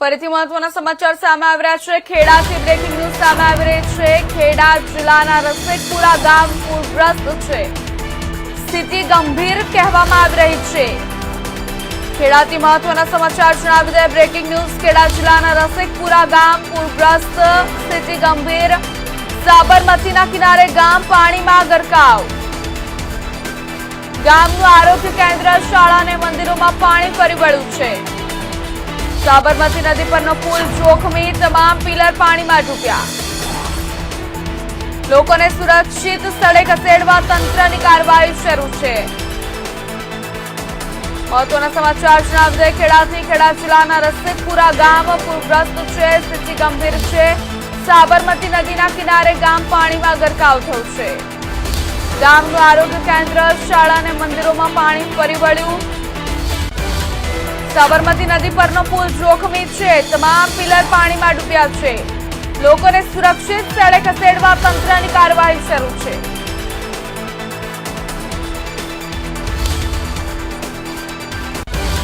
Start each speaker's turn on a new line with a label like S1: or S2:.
S1: ફરીથી મહત્વના સમાચાર સામે આવી રહ્યા છે. ખેડાથી બ્રેકિંગ ન્યૂઝ સામે આવી રહી છે. ખેડા જિલ્લાના રસેકપુરા ગામ પૂરગ્રસ્ત છે. સ્થિતિ ગંભીર કહેવામાં આવી રહી છે. ખેડાથી મહત્વના સમાચાર જણાવી દે બ્રેકિંગ ન્યૂઝ ખેડા જિલ્લાના રસિકપુરા ગામ પૂરગ્રસ્ત. સ્થિતિ ગંભીર. સાબરમતીના કિનારે ગામ પાણીમાં ગરકાવ. ગામનું આરોગ્ય કેન્દ્ર, શાળા અને મંદિરોમાં પાણી ફરી વળ્યું છે. સાબરમતી નદી પરનો પુલ જોખમી, તમામ પિલર પાણીમાં ડૂબ્યા. લોકોને સુરક્ષિત સ્થળે ખસેડવા તંત્રની કાર્યવાહી શરૂ છે. મહત્વના સમાચાર જણાવી ખેડાથી ખેડા જિલ્લાના રસિકપુરા ગામ પૂરગ્રસ્ત છે, સ્થિતિ ગંભીર છે. સાબરમતી નદીના કિનારે ગામ પાણીમાં ગરકાવ થયું છે. ગામનું આરોગ્ય કેન્દ્ર, શાળા અને મંદિરોમાં પાણી ફરી વળ્યું. સાબરમતી નદી પરનો પુલ જોખમી છે. તમામ પિલર પાણીમાં ડૂબ્યા છે. લોકોને સુરક્ષિત સ્થળે ખસેડવા તંત્રની કાર્યવાહી શરૂ છે.